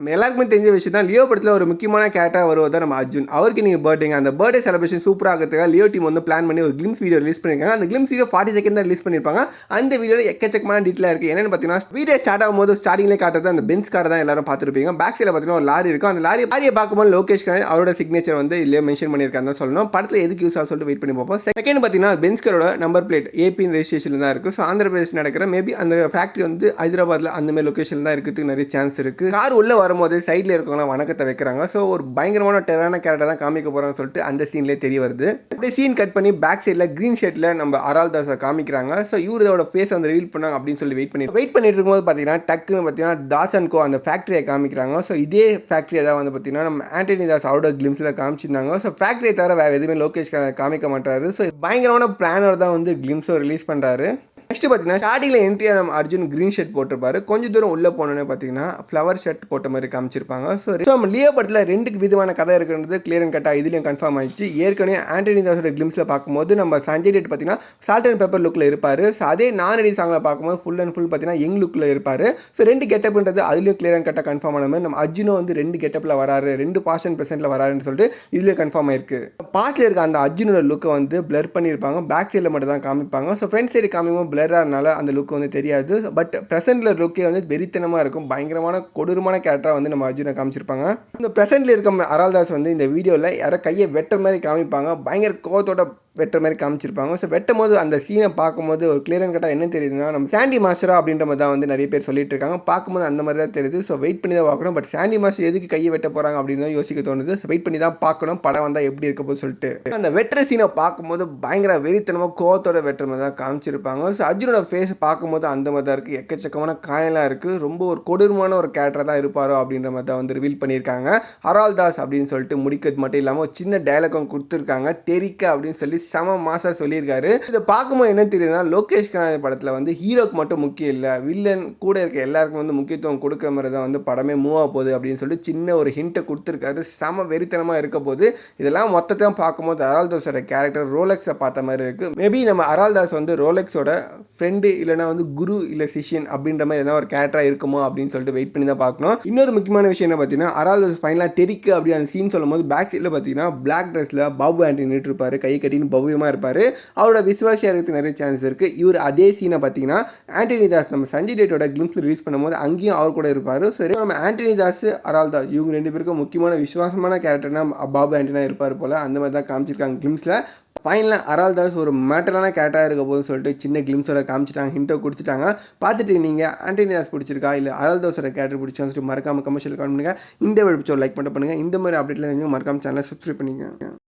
எல்லாருக்குமே தெரிஞ்ச விஷயம் தான் லியோ படத்தில் ஒரு முக்கியமான கேரக்டராக வருவது நம்ம அர்ஜுன். அவருக்கு நீங்கள் பர்த்டேங்க அந்த பர்த்டே செலிப்ரேஷன் சூப்பராக ஆகிறதுக்காக லியோ டீம் வந்து பிளான் பண்ணி ஒரு கிளிம்ஸ் வீடியோ ரிலீஸ் பண்ணியிருக்காங்க அந்த கிளிம்ஸ் வீடியோ ஃபார்ட்டி செகண்ட் தான் ரிலீஸ் பண்ணியிருப்பாங்க அந்த வீடியோவில் எக்கச்சக்கமான டீட்டெயிலாக இருக்குது என்னென்னு பார்த்தீங்கன்னா வீடியோ ஸ்டார்ட் ஆகும்போது ஸ்டார்டிங்லேயே காட்டுறது அந்த பென்ஸ் கார் தான் எல்லாரும் பார்த்துருப்பீங்க. பேக் சைடில் பார்த்தீங்கன்னா ஒரு லாரி இருக்கும். அந்த லாரி லாரியை பார்க்கும்போது லோகேஷ் அவரோட சிக்னேச்சர் வந்து இல்லையோ மென்ஷன் பண்ணியிருக்காங்க சொல்லணும். படத்தில் எதுக்கு யூஸ் ஆகும் சொல்லிட்டு வெயிட் பண்ணி பார்ப்போம். செகண்ட் பார்த்தீங்கன்னா பென்ஸ்கரோட நம்பர் பிளேட் ஏபி ரெஜிஸ்ட்ரேஷன் தான் இருக்குது ஸோ ஆந்திர பிரதேஷ் நடக்கிற மேபி அந்த ஃபேக்ட்ரி வந்து ஹைதராபாத்தில் அந்த மாதிரி லொக்கேஷன் தான் இருக்கிறதுக்கு நிறைய சான்ஸ் இருக்குது கார் உள்ளே வரும்போது சைடில் இருக்கவங்களாம் வணக்கத்தை வைக்கிறாங்க. ஸோ ஒரு பயங்கரமான டெரான கேரக்டர் தான் காமிக்க போகிறாங்கன்னு சொல்லிட்டு அந்த சீன்லேயே தெரிய வருது. அப்படியே சீன் கட் பண்ணி பேக் சைடில் க்ரீன் ஷர்ட்டில் நம்ம அரால் தாஸை காமிக்கிறாங்க. ஸோ இவர் இதோட ஃபேஸ் வந்து ரிவீல் பண்ணாங்க அப்படின்னு சொல்லி வெயிட் பண்ணி வெயிட் பண்ணிட்டு இருக்கும்போது பார்த்தீங்கன்னா டக்குன்னு பார்த்தீங்கன்னா தாஸ் அண்ட் கோ அந்த ஃபேக்ட்ரியை காமிக்கிறாங்க. ஸோ இதே ஃபேக்ட்ரியை தான் வந்து பார்த்தீங்கன்னா நம்ம ஆண்டனி தாஸ் அவுடர் கிளிம்ஸில் காமிச்சிருந்தாங்க. ஸோ ஃபேக்ட்ரியை தவிர வேறு எதுவுமே லோகேஷ் காமிக்க மாட்டாரு. ஸோ பயங்கரமான பிளானர் தான் வந்து கிளிம்ஸோ ரிலீஸ் பண்ணுறாரு நெக்ஸ்ட் பார்த்தீங்கன்னா ஸ்டார்டிங்கில் என்ட்ரியாக நம்ம அர்ஜுன் க்ரீன் ஷர்ட் போட்டிருப்பாரு. கொஞ்சம் தூரம் உள்ளே போனோன்னே பார்த்தீங்கன்னா ஃப்ளவர் ஷர்ட் போட்ட மாதிரி காமிச்சிருப்பாங்க. ஸோ நம்ம லியோ படத்தில் ரெண்டு விதமான கதை இருக்கிறது கிளியர் அண்ட் கட்டாக இதுலேயும் கன்ஃபார்ம் ஆயிடுச்சு. ஏற்கனவே ஆண்டனி தாஸோட கிளிம்ஸில் பார்க்கும்போது நம்ம சஞ்சய் டேட் பார்த்தீங்கன்னா சால்ட் அண்ட் பேப்பர் லுக்கில் இருப்பார். ஸோ அதே நானடி சாங்கில் பார்க்கும்போது ஃபுல் அண்ட் ஃபுல் பார்த்தீங்கன்னா யங் லுக்கில் இருப்பார். ஸோ ரெண்டு கெட்டப்ன்றது அதுலேயும் கிளியர் அண்ட் கட்டாக கன்ஃபார்ம் ஆன மாதிரி நம்ம அர்ஜுனும் வந்து ரெண்டு கெட்டப்பில் வராரு. ரெண்டு பாஸ்ட் அண்ட் ப்ரெசென்ட்டில் வராருன்னு சொல்லிட்டு இதுலேயும் கன்ஃபார்ம் ஆயிருக்கு. பாஸ்ட்டில் இருக்க அந்த அர்ஜுனோட லுக்கை வந்து பிளர் பண்ணியிருப்பாங்க. பேக் சைடில் மட்டும் தான் காமிப்பாங்க. ஸோ ஃப்ரண்ட் சைடு காமிக்கும் பிளரானால அந்த லுக் வந்து தெரியாது. பட் ப்ரெசென்ட்டில் லுக்கே வந்து வெறித்தனமாக இருக்கும். பயங்கரமான கொடூரமான கேரக்டராக வந்து நம்ம அர்ஜுனை காமிச்சிருப்பாங்க. இந்த ப்ரெசென்ட்டில் இருக்க அரால்தாஸ் வந்து இந்த வீடியோவில் யாரோ கையை வெட்டுற மாதிரி காமிப்பாங்க. பயங்கர கோவத்தோட வெட்டுற மாதிரி காமிச்சிருப்பாங்க. ஸோ வெட்டும் போது அந்த சீனை பார்க்கும்போது ஒரு கிளியர் அண்ட் கட்டாக என்ன தெரியுதுன்னா நம்ம சாண்டி மாஸ்டரா அப்படின்ற மாதிரி தான் வந்து நிறைய பேர் சொல்லிட்டு இருக்காங்க பார்க்கும்போது அந்த மாதிரி தான் தெரியுது. ஸோ வெயிட் பண்ணி தான் பார்க்கணும். பட் சாண்டி மாஸ்டர் எதுக்கு கையை வெட்ட போகிறாங்க அப்படின்னு தான் யோசிக்க தோணுது. ஸோ வெயிட் பண்ணி தான் பார்க்கணும். படம் வந்தால் எப்படி இருக்க போது சொல்லிட்டு. அந்த வெட்டுற சீனை பார்க்கும்போது பயங்கர வெறித்தனமாக கோவத்தோட வெட்டுற மாதிரி தான் காமிச்சிருப்பாங்க. ஸோ அர்ஜுனோட ஃபேஸ் பார்க்கும்போது அந்த மாதிரி தான் இருக்குது எக்கச்சக்கமான காயெல்லாம் இருக்குது ரொம்ப ஒரு கொடூரமான ஒரு கேரக்டர் தான் இருப்பாரோ அப்படின்ற மாதிரி தான் வந்து ரிவீல் பண்ணியிருக்காங்க. ஹரால் தாஸ் அப்படின்னு சொல்லிட்டு முடிக்கிறது மட்டும் இல்லாமல் ஒரு சின்ன டைலாகும் கொடுத்துருக்காங்க. தெரிக்க அப்படின்னு சொல்லி செம மாசாக சொல்லியிருக்காரு. இதை பார்க்கும்போது என்ன தெரியுதுன்னா லோகேஷ் கனாய் படத்தில் வந்து ஹீரோக்கு மட்டும் முக்கியம் இல்லை. வில்லன் கூட இருக்க எல்லாருக்கும் வந்து முக்கியத்துவம் கொடுக்குற மாதிரி தான் வந்து படமே மூவ் ஆக போகுது அப்படின்னு சொல்லிட்டு சின்ன ஒரு ஹிண்ட்டை கொடுத்துருக்காரு. செம வெறித்தனமாக இருக்க போது இதெல்லாம் மொத்தத்தையும் பார்க்கும்போது அரால் தோஸோட கேரக்டர் ரோலெக்ஸை பார்த்த மாதிரி இருக்குது மேபி நம்ம அரால் தாஸ் வந்து ரோலெக்ஸோட ஃப்ரெண்டு இல்லைனா வந்து குரு இல்லை சிஷியன் அப்படின்ற மாதிரி எதாவது ஒரு கேரக்டராக இருக்குமோ அப்படின்னு சொல்லிட்டு வெயிட் பண்ணி தான் பார்க்கணும். இன்னொரு முக்கியமான விஷயம் என்ன பார்த்தீங்கன்னா அரால் தாஸ் ஃபைனலாக தெரிக்கு அப்படி அந்த சீன் சொல்லும் போது பேக் சைடில் பார்த்தீங்கன்னா பிளாக் ட்ரெஸ்ஸில் பாபு ஆண்டி நின்றுட்டு இருப்பாரு. கை கட்டின்னு பவ்யமாக இருப்பார். அவரோட விசுவாசியாக இருக்கிறதுக்கு நிறைய சான்ஸ் இருக்குது இவர் அதே சீனை பார்த்தீங்கன்னா ஆண்டனி தாஸ் நம்ம சஞ்சய் டேட்டோட கிளிம்ஸ் ரிலீஸ் பண்ணும்போது அங்கேயும் அவர் கூட இருப்பார். சரி நம்ம ஆண்டனி தாஸ் அரால் தாஸ் இவங்க ரெண்டு பேருக்கும் முக்கியமான விசுவாசமான கேரக்டர்னா பாபு ஆண்டனா இருப்பார் போல். அந்த மாதிரி தான் காமிச்சிருக்காங்க கிளிம்ஸில் ஃபைனலாக அரால் தாஸ் ஒரு மேட்டரான கேரக்டராக இருக்க போதுன்னு சொல்லிட்டு சின்ன கிளிம்ஸோட காமிச்சிட்டாங்க ஹிண்ட்டை கொடுத்துட்டாங்க. பார்த்துட்டு நீங்கள் ஆண்டனி தாஸ் பிடிச்சிருக்கா? இல்லை அரால் தாஸோட கேரக்டர் பிடிச்சான்னு சொல்லிட்டு மறக்காமல் கமர்ஷியல் கமெண்ட் பண்ணுங்கள் இந்த வீடியோ லைக் மட்டும் பண்ணுங்கள் இந்த மாதிரி அப்டேட்லாம் மறக்காமல் சேனலை சப்ஸ்கிரைப் பண்ணிக்கோங்க.